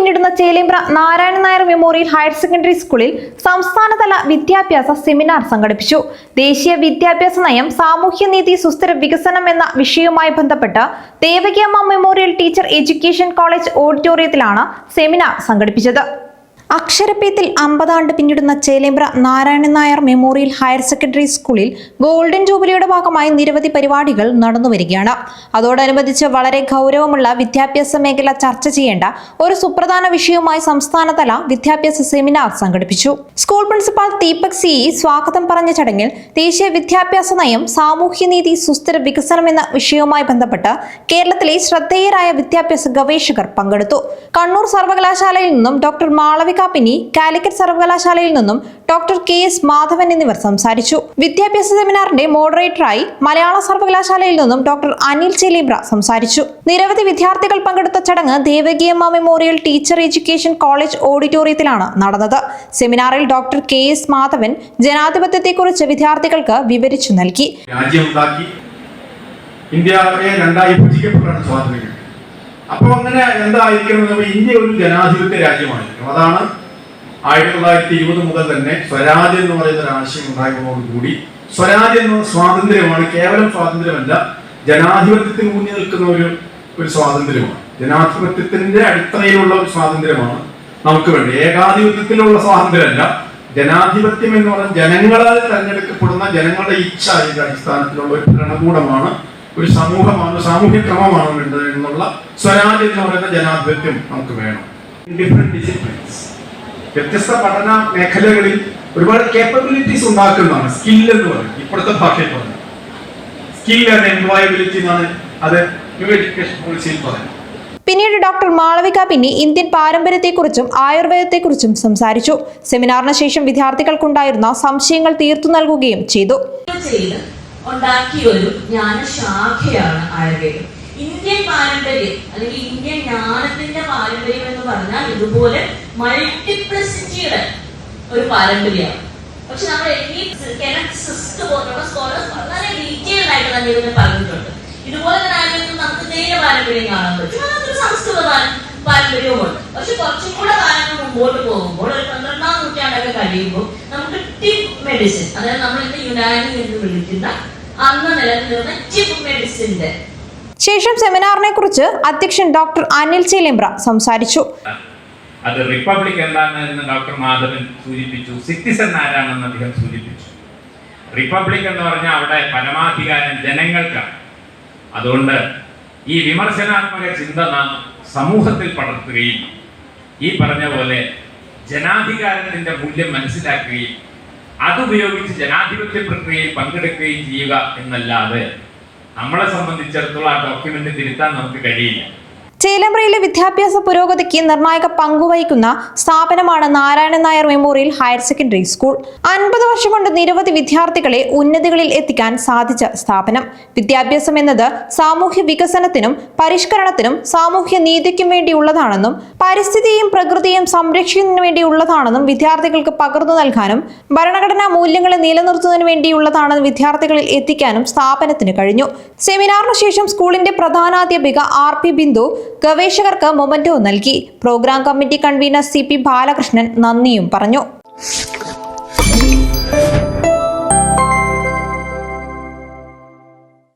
പിന്നിടുന്ന Chelembra Narayana Nair memorial higher secondary സ്കൂളിൽ സംസ്ഥാനതല വിദ്യാഭ്യാസ സെമിനാർ സംഘടിപ്പിച്ചു. ദേശീയ വിദ്യാഭ്യാസ നയം സാമൂഹ്യനീതി സുസ്ഥിര വികസനം എന്ന വിഷയവുമായി ബന്ധപ്പെട്ട് Devakiyamma memorial teacher education college ഓഡിറ്റോറിയത്തിലാണ് സെമിനാർ സംഘടിപ്പിച്ചത്. അക്ഷരപ്പേത്തിൽ അമ്പതാണ്ട് പിന്നിടുന്ന Chelembra Narayanan Nair memorial higher secondary സ്കൂളിൽ ഗോൾഡൻ ജൂബിലിയുടെ ഭാഗമായി നിരവധി പരിപാടികൾ നടന്നുവരികയാണ്. അതോടനുബന്ധിച്ച് വളരെ ഗൗരവമുള്ള വിദ്യാഭ്യാസ മേഖല ചർച്ച ചെയ്യേണ്ട ഒരു സുപ്രധാന വിഷയവുമായി സംസ്ഥാനതല വിദ്യാഭ്യാസ സെമിനാർ സംഘടിപ്പിച്ചു. School principal Deepak C. സ്വാഗതം പറഞ്ഞ ചടങ്ങിൽ ദേശീയ വിദ്യാഭ്യാസ നയം സാമൂഹ്യനീതി സുസ്ഥിര വികസനം എന്ന വിഷയവുമായി ബന്ധപ്പെട്ട് കേരളത്തിലെ ശ്രദ്ധേയരായ വിദ്യാഭ്യാസ ഗവേഷകർ പങ്കെടുത്തു. കണ്ണൂർ സർവകലാശാലയിൽ നിന്നും ഡോക്ടർ മാളവിക പിന്നി കാലിക്കറ്റ് സർവകലാശാലയിൽ നിന്നും ഡോക്ടർ കെ എസ് മാധവൻ എന്നിവർ സംസാരിച്ചു. വിദ്യാഭ്യാസ സെമിനാറിന്റെ മോഡറേറ്ററായി മലയാള സർവകലാശാലയിൽ നിന്നും ഡോക്ടർ അനിൽ ചെലീബ്ര സംസാരിച്ചു. നിരവധി വിദ്യാർത്ഥികൾ പങ്കെടുത്ത ചടങ്ങ് Devakiyamma memorial teacher education college ഓഡിറ്റോറിയത്തിലാണ് നടന്നത്. സെമിനാറിൽ ഡോക്ടർ കെ എസ് മാധവൻ ജനാധിപത്യത്തെക്കുറിച്ച് വിദ്യാർത്ഥികൾക്ക് വിവരിച്ചു നൽകി. ഇന്ത്യയെ രണ്ടായി വിഭജിക്കപ്പെട്ടാണ് സ്വാതന്ത്ര്യം. അപ്പോൾ അങ്ങനെ എന്തായിരിക്കണം പറയുമ്പോൾ ഇന്ത്യ ഒരു ജനാധിപത്യ രാജ്യമായിരിക്കും അതാണ് ആയിരത്തി തൊള്ളായിരത്തി ഇരുപത് മുതൽ തന്നെ സ്വരാജ് എന്ന് പറയുന്ന ഒരു ആശയം ഉണ്ടായതോടുകൂടി സ്വരാജ് എന്ന സ്വാതന്ത്ര്യമാണ് കേവലം സ്വാതന്ത്ര്യമല്ല ജനാധിപത്യത്തിന് ഊന്നി നിൽക്കുന്ന ഒരു ഒരു സ്വാതന്ത്ര്യമാണ്. ജനാധിപത്യത്തിന്റെ അടിത്തറയിലുള്ള ഒരു സ്വാതന്ത്ര്യമാണ് നമുക്ക് വേണ്ടി ഏകാധിപത്യത്തിലുള്ള സ്വാതന്ത്ര്യമല്ല. ജനാധിപത്യം എന്ന് പറഞ്ഞാൽ ജനങ്ങളാൽ തെരഞ്ഞെടുക്കപ്പെടുന്ന ജനങ്ങളുടെ ഇച്ഛ ഇതിന്റെ അടിസ്ഥാനത്തിലുള്ള ഒരു ഭരണകൂടമാണ് ഒരു സമൂഹമാണ് സാമൂഹ്യ ക്രമമാണ് വേണ്ടത് എന്നുള്ള സ്വരാജ് എന്ന് പറയുന്ന ജനാധിപത്യം നമുക്ക് വേണം. ഡിഫറെന്റ് ഡിസിപ്ലിൻസ് വ്യത്യസ്ത പഠന മേഖലകളിൽ ഒരുപാട് കേപ്പബിലിറ്റീസ് ഉണ്ടാക്കുന്നതാണ്. സ്കിൽ എന്ന് പറയും ഇപ്പോഴത്തെ ഭാഷയിൽ പറഞ്ഞു സ്കിൽ ആൻഡ് എംപ്ലോയബിലിറ്റി എന്നാണ് അത് ന്യൂ എഡ്യൂക്കേഷൻ പോളിസിയിൽ പറയുന്നത്. പിന്നീട് ഡോക്ടർ മാളവിക പിന്നി ഇന്ത്യൻ പാരമ്പര്യത്തെക്കുറിച്ചും ആയുർവേദത്തെക്കുറിച്ചും സംസാരിച്ചു. സെമിനാറിന് ശേഷം വിദ്യാർത്ഥികൾക്കുണ്ടായിരുന്ന സംശയങ്ങൾ തീർത്തു നൽകുകയും ചെയ്തു. ചെയ്ത് ഉണ്ടാക്കിയ ഒരു ജ്ഞാനശാഖയാണ് ആയുർവേദം. ഇന്ത്യൻ പാരമ്പര്യം അല്ലെങ്കിൽ ഇന്ത്യൻ ജ്ഞാനത്തിന്റെ പാരമ്പര്യം എന്ന് പറഞ്ഞാൽ ഇതുപോലെ മൾട്ടിപ്ലിസിറ്റിയുടെ ഒരു പാരമ്പര്യമാണ്. പക്ഷെ നമ്മൾ എനിക്ക് സിസ്റ്റ് പോലുള്ള സ്കോളേഴ്സ് വളരെ ഡീറ്റെയിൽഡ് ആയിട്ട് തന്നെ ഇതിനെ പറഞ്ഞിട്ടുണ്ട്. ഇതുപോലെ തന്നെ ആയുർവേദത്തിൽ നമുക്ക് നേരെ പാരമ്പര്യം കാണാൻ പറ്റും. അതൊരു സംസ്കൃത പാര- പാരമ്പര്യവുമുണ്ട്. പക്ഷെ കുറച്ചും കൂടെ കാലങ്ങൾ മുമ്പോട്ട് പോകുമ്പോൾ ഒരു പന്ത്രണ്ടാം നൂറ്റാണ്ടൊക്കെ കഴിയുമ്പോൾ നമുക്ക് ടിപ്പ് മെഡിസിൻ അതായത് നമ്മൾ ഇന്ന് യുനാനി എന്ന് വിളിക്കുന്ന അന്ന് നിലനിന്നിരുന്ന ടിപ്പ് മെഡിസിന്റെ ശേഷം സെമിനാറിനെ കുറിച്ച് അധ്യക്ഷൻ ഡോക്ടർ അനിൽ ചേലേമ്പ്ര സംസാരിച്ചു. അത് റിപ്പബ്ലിക് എന്താണ് എന്ന് ഡോക്ടർ മാധവൻ സൂചിപ്പിച്ചു. സിറ്റിസൺ ആരാണെന്ന് അദ്ദേഹം സൂചിപ്പിച്ചു. റിപ്പബ്ലിക് എന്ന് പറഞ്ഞാൽ അവിടെ പരമാധികാരം ജനങ്ങൾക്കാണ്. അതുകൊണ്ട് ഈ വിമർശനാത്മക ചിന്ത നാം സമൂഹത്തിൽ പടർത്തുകയും ഈ പറഞ്ഞ പോലെ ജനാധികാരത്തിന്റെ മൂല്യം മനസ്സിലാക്കുകയും അതുപയോഗിച്ച് ജനാധിപത്യ പ്രക്രിയയിൽ പങ്കെടുക്കുകയും ചെയ്യുക എന്നല്ലാതെ നമ്മളെ സംബന്ധിച്ചിടത്തോളം ആ ഡോക്യുമെന്റ് തിരുത്താൻ നമുക്ക് കഴിയില്ല. ചേലമ്പ്രയിലെ വിദ്യാഭ്യാസ പുരോഗതിക്ക് നിർണായക പങ്കുവഹിക്കുന്ന സ്ഥാപനമാണ് Narayanan Nair memorial higher secondary school. അൻപത് വർഷം കൊണ്ട് നിരവധി വിദ്യാർത്ഥികളെ ഉന്നതികളിൽ എത്തിക്കാൻ സാധിച്ച സ്ഥാപനം. വിദ്യാഭ്യാസം എന്നത് സാമൂഹ്യ വികസനത്തിനും പരിഷ്കരണത്തിനും സാമൂഹ്യ നീതിക്കും വേണ്ടിയുള്ളതാണെന്നും പരിസ്ഥിതിയും പ്രകൃതിയും സംരക്ഷിക്കുന്നതിനു വേണ്ടിയുള്ളതാണെന്നും വിദ്യാർത്ഥികൾക്ക് പകർന്നു നൽകാനും ഭരണഘടനാ മൂല്യങ്ങളെ നിലനിർത്തുന്നതിനു വേണ്ടിയുള്ളതാണെന്ന് വിദ്യാർത്ഥികളിൽ എത്തിക്കാനും സ്ഥാപനത്തിന് കഴിഞ്ഞു. സെമിനാറിനു ശേഷം സ്കൂളിന്റെ പ്രധാനാധ്യാപിക ആർ പി ബിന്ദു ഗവേഷകർക്ക് മൊമന്റോ നൽകി. Programme committee convener C P Balakrishnan നന്ദിയും പറഞ്ഞു.